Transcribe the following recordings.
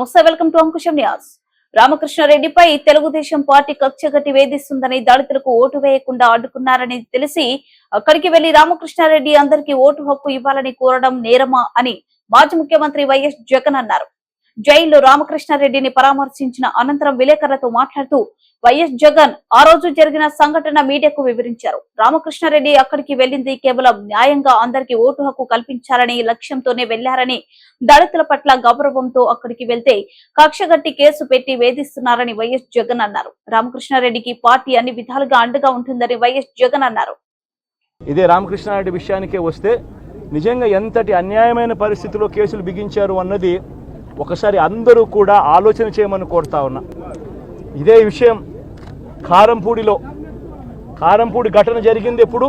నమస్తే welcome to Ankusam news. రామకృష్ణారెడ్డిపై Telugu Desam party కక్షగట్టి వేధిస్తుందని దళితులకు ఓటు వేయకుండా అడ్డుకున్నారని తెలిసి అక్కడికి వెళ్ళి రామకృష్ణారెడ్డి అందరికీ ఓటు హక్కు ఇవ్వాలని కోరడం నేరమా అని మాజీ ముఖ్యమంత్రి వైఎస్ జగన్ అన్నారు. జైల్లో రామకృష్ణారెడ్డిని పరామర్శించిన అనంతరం విలేకరులతో మాట్లాడుతూ వైఎస్ జగన్ ఆ రోజు జరిగిన సంఘటన మీడియాకు వివరించారు. రామకృష్ణారెడ్డి అక్కడికి వెళ్ళింది కేవలం న్యాయంగా అందరికీ ఓటు హక్కు కల్పించాలని లక్ష్యంతోనే వెళ్ళారని దళితుల పట్ల గౌరవంతో అక్కడికి వెళ్తే కక్షగట్టి కేసు పెట్టి వేధిస్తున్నారని వైఎస్ జగన్ అన్నారు. రామకృష్ణారెడ్డికి పార్టీ అన్ని విధాలుగా అండగా ఉంటుందని వైఎస్ జగన్ అన్నారు. ఇదే రామకృష్ణారెడ్డి విషయానికే వస్తే నిజంగా ఎంతటి అన్యాయమైన పరిస్థితిలో కేసులు బిగించారు అన్నది ఒకసారి అందరూ కూడా ఆలోచన చేయమని కోరుతా ఉన్నా. ఇదే విషయం కారంపూడిలో. కారంపూడి ఘటన జరిగింది ఎప్పుడు?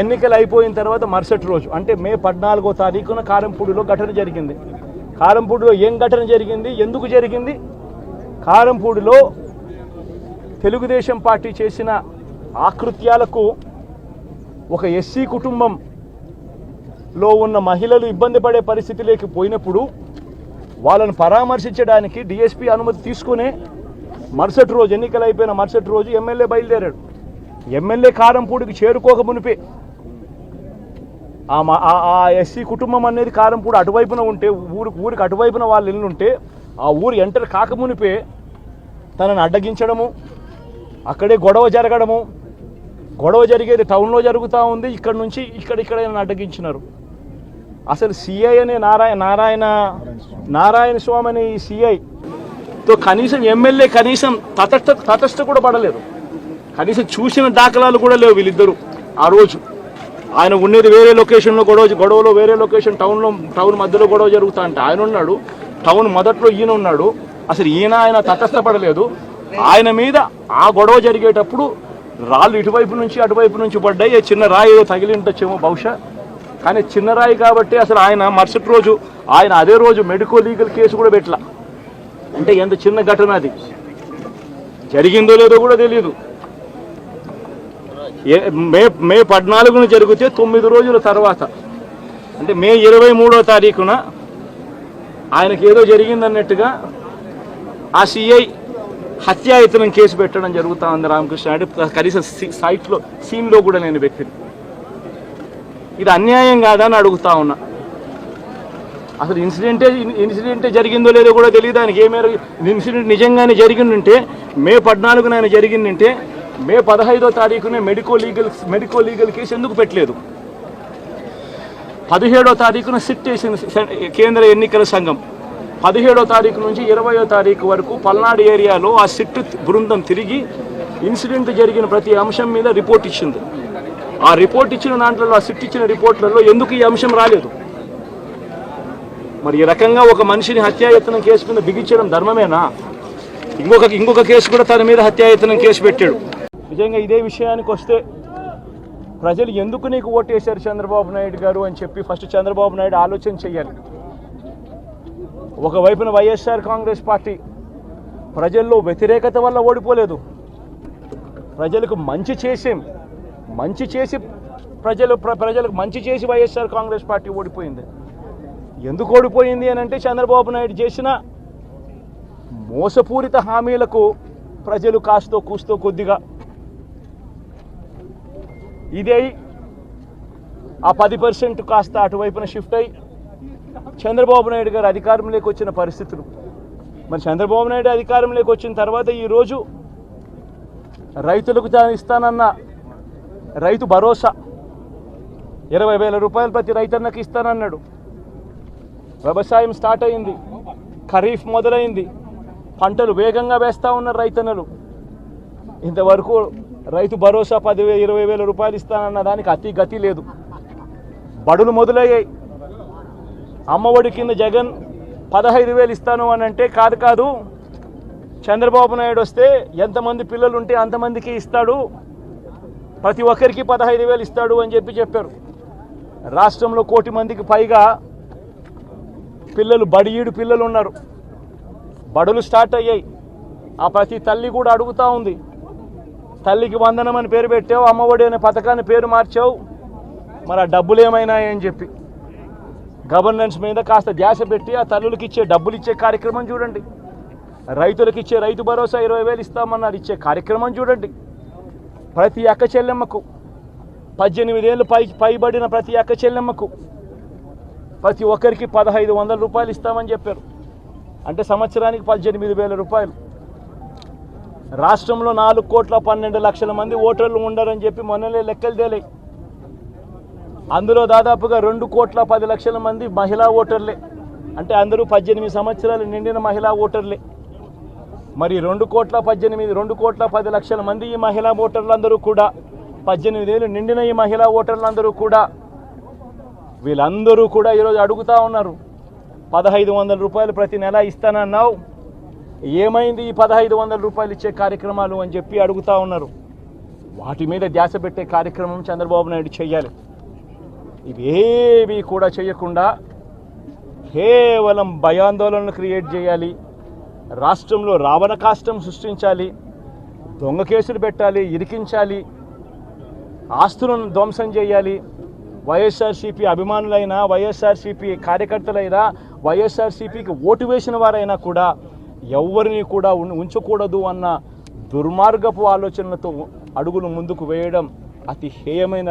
ఎన్నికలు అయిపోయిన తర్వాత మరుసటి రోజు. అంటే మే పద్నాలుగో తారీఖున కారంపూడిలో ఘటన జరిగింది. కారంపూడిలో ఏం ఘటన జరిగింది? ఎందుకు జరిగింది? కారంపూడిలో తెలుగుదేశం పార్టీ చేసిన ఆకృత్యాలకు ఒక ఎస్సీ కుటుంబంలో ఉన్న మహిళలు ఇబ్బంది పడే పరిస్థితిలోకి పోయినప్పుడు వాళ్ళను పరామర్శించడానికి డిఎస్పీ అనుమతి తీసుకునే మరుసటి రోజు ఎన్నికలు అయిపోయిన మరుసటి రోజు ఎమ్మెల్యే బయలుదేరాడు. ఎమ్మెల్యే కారంపూడికి చేరుకోక మునిపే. ఆ ఆ- ఎస్సీ కుటుంబం అనేది కారంపూడి అటువైపున ఉంటే ఊరికి ఊరికి అటువైపున వాళ్ళు ఇల్లు ఉంటే ఆ ఊరు ఎంటర్ కాకమునిపే తనని అడ్డగించడము అక్కడే గొడవ జరగడము. గొడవ జరిగేది టౌన్లో జరుగుతూ ఉంది. ఇక్కడ నుంచి ఇక్కడ ఇక్కడ అడ్డగించినారు. అసలు సిఐ అనే నారాయణ నారాయణ నారాయణ స్వామి అనే ఈ సిఐతో కనీసం ఎమ్మెల్యే కనీసం తటస్థ తటస్థ కూడా పడలేదు. కనీసం చూసిన దాఖలాలు కూడా లేవు వీళ్ళిద్దరూ ఆ రోజు. ఆయన ఉండేది వేరే లొకేషన్లో గొడవ గొడవలో వేరే లొకేషన్ టౌన్లో టౌన్ మధ్యలో గొడవ జరుగుతా అంటే ఆయన ఉన్నాడు. టౌన్ మొదట్లో ఈయన ఉన్నాడు. అసలు ఈయన ఆయన తటస్థపడలేదు ఆయన మీద ఆ గొడవ జరిగేటప్పుడు రాళ్ళు ఇటువైపు నుంచి అటువైపు నుంచి పడ్డాయి. చిన్న రాయి తగిలి ఉండొచ్చేమో బహుశా. కానీ చిన్నరాయి కాబట్టి అసలు ఆయన మరుసటి రోజు ఆయన అదే రోజు మెడికో లీగల్ కేసు కూడా పెట్టలా. అంటే ఎంత చిన్న ఘటన అది? జరిగిందో లేదో కూడా తెలియదు మే మే పద్నాలుగున జరిగితే తొమ్మిది రోజుల తర్వాత అంటే మే ఇరవై మూడో తారీఖున ఆయనకి ఏదో జరిగిందన్నట్టుగా ఆ సిఐ హత్యాయతనం కేసు పెట్టడం జరుగుతూ ఉంది రామకృష్ణ. అంటే కనీసం సైట్లో సీన్లో కూడా నేను పెట్టింది ఇది అన్యాయం కాదా అని అడుగుతా ఉన్నా. అసలు ఇన్సిడెంటే ఇన్సిడెంటే జరిగిందో లేదో కూడా తెలియదు. ఆయనకి ఏ మేర ఇన్సిడెంట్ నిజంగానే జరిగిందంటే మే పద్నాలుగున ఆయన జరిగిందంటే మే పదహైదో తారీఖునే medico legal medico legal case ఎందుకు పెట్టలేదు? పదిహేడో తారీఖున సిట్ వేసింది కేంద్ర ఎన్నికల సంఘం. పదిహేడో తారీఖు నుంచి ఇరవయో తారీఖు వరకు పల్నాడు ఏరియాలో ఆ సిట్ బృందం తిరిగి ఇన్సిడెంట్ జరిగిన ప్రతి అంశం మీద రిపోర్ట్ ఇచ్చింది. ఆ రిపోర్ట్ ఇచ్చిన దాంట్లో ఆ సిట్ ఇచ్చిన రిపోర్ట్లలో ఎందుకు ఈ అంశం రాలేదు? మరి ఈ రకంగా ఒక మనిషిని హత్యాయత్నం కేసు మీద బిగించడం ధర్మమేనా? ఇంకొక ఇంకొక కేసు కూడా తన మీద హత్యాయత్నం కేసు పెట్టాడు. నిజంగా ఇదే విషయానికి వస్తే ప్రజలు ఎందుకు నీకు ఓటేశారు చంద్రబాబు నాయుడు గారు అని చెప్పి ఫస్ట్ చంద్రబాబు నాయుడు ఆలోచన చేయాలి. ఒకవైపున వైఎస్ఆర్ కాంగ్రెస్ పార్టీ ప్రజల్లో వ్యతిరేకత వల్ల ఓడిపోలేదు. ప్రజలకు మంచి చేసేం మంచి చేసి ప్రజలు ప్ర- ప్రజలకు మంచి చేసి వైఎస్ఆర్ కాంగ్రెస్ పార్టీ ఓడిపోయింది. ఎందుకు ఓడిపోయింది అని అంటే చంద్రబాబు నాయుడు చేసిన మోసపూరిత హామీలకు ప్రజలు కాస్తో కూస్తో కొద్దిగా ఇదే ఆ పది పర్సెంట్ కాస్త అటువైపున షిఫ్ట్ అయ్యి చంద్రబాబు నాయుడు గారు అధికారంలోకి వచ్చిన పరిస్థితులు. మరి చంద్రబాబు నాయుడు అధికారంలోకి వచ్చిన తర్వాత ఈరోజు రైతులకు ఇస్తానన్న రైతు భరోసా. ఇరవై వేల రూపాయలు ప్రతి రైతన్నకి ఇస్తానన్నాడు. వ్యవసాయం స్టార్ట్ అయింది. ఖరీఫ్ మొదలైంది. పంటలు వేగంగా వేస్తూ ఉన్నారు రైతన్నలు. ఇంతవరకు రైతు భరోసా పదివే ఇరవై వేల రూపాయలు ఇస్తానన్న దానికి అతి గతి లేదు. బడులు మొదలయ్యాయి. అమ్మఒడి కింద జగన్ పదహైదు వేలు ఇస్తాను అని అంటే కాదు కాదు చంద్రబాబు నాయుడు వస్తే ఎంతమంది పిల్లలు ఉంటే అంతమందికి ఇస్తాడు. ప్రతి ఒక్కరికి పదహైదు వేలు ఇస్తాడు అని చెప్పి చెప్పారు. రాష్ట్రంలో కోటి మందికి పైగా పిల్లలు బడియీడు పిల్లలు ఉన్నారు. బడులు స్టార్ట్ అయ్యాయి. ఆ ప్రతి తల్లి కూడా అడుగుతూ ఉంది. తల్లికి వందనం అని పేరు పెట్టావు అమ్మఒడి అనే పథకాన్ని పేరు మార్చావు. మరి ఆ డబ్బులు ఏమైనాయని అని చెప్పి. గవర్నెన్స్ మీద కాస్త ధ్యాస పెట్టి ఆ తల్లులకి ఇచ్చే డబ్బులు ఇచ్చే కార్యక్రమం చూడండి. రైతులకు ఇచ్చే రైతు భరోసా ఇరవై వేలు ఇస్తామన్నారు. ఇచ్చే కార్యక్రమం చూడండి. ప్రతి అక్క చెల్లెమ్మకు పద్దెనిమిదేళ్ళు పై పైబడిన ప్రతి అక్క చెల్లెమ్మకు ప్రతి ఒక్కరికి పదహైదు వందల రూపాయలు ఇస్తామని చెప్పారు. అంటే సంవత్సరానికి పద్దెనిమిది వేల రూపాయలు. రాష్ట్రంలో నాలుగు కోట్ల పన్నెండు లక్షల మంది ఓటర్లు ఉండరని చెప్పి మొన్నలే లెక్కలు తేలాయి. అందులో దాదాపుగా రెండు కోట్ల పది లక్షల మంది మహిళా ఓటర్లే. అంటే అందరూ పద్దెనిమిది సంవత్సరాలు నిండిన మహిళా ఓటర్లే. మరి రెండు కోట్ల పద్దెనిమిది రెండు కోట్ల పది లక్షల మంది ఈ మహిళా ఓటర్లందరూ కూడా పద్దెనిమిది ఏళ్ళు నిండిన ఈ మహిళా ఓటర్లందరూ కూడా వీళ్ళందరూ కూడా ఈరోజు అడుగుతా ఉన్నారు. పదహైదు వందల రూపాయలు ప్రతి నెల ఇస్తానన్నావు. ఏమైంది ఈ పదహైదు వందల రూపాయలు ఇచ్చే కార్యక్రమాలు అని చెప్పి అడుగుతా ఉన్నారు. వాటి మీద ధ్యాస పెట్టే కార్యక్రమం చంద్రబాబు నాయుడు చేయాలి. ఇవేవి కూడా చేయకుండా కేవలం భయాందోళనలు క్రియేట్ చేయాలి. రాష్ట్రంలో రావణ కాష్టం సృష్టించాలి దొంగ కేసులు పెట్టాలి ఇరికించాలి ఆస్తులను ధ్వంసం చేయాలి వైఎస్ఆర్సీపీ అభిమానులైనా వైఎస్ఆర్సీపీ కార్యకర్తలైనా వైఎస్ఆర్సీపీకి ఓటు వేసిన వారైనా కూడా ఎవరిని కూడా ఉంచకూడదు అన్న దుర్మార్గపు ఆలోచనలతో అడుగులు ముందుకు వేయడం అతి హేయమైన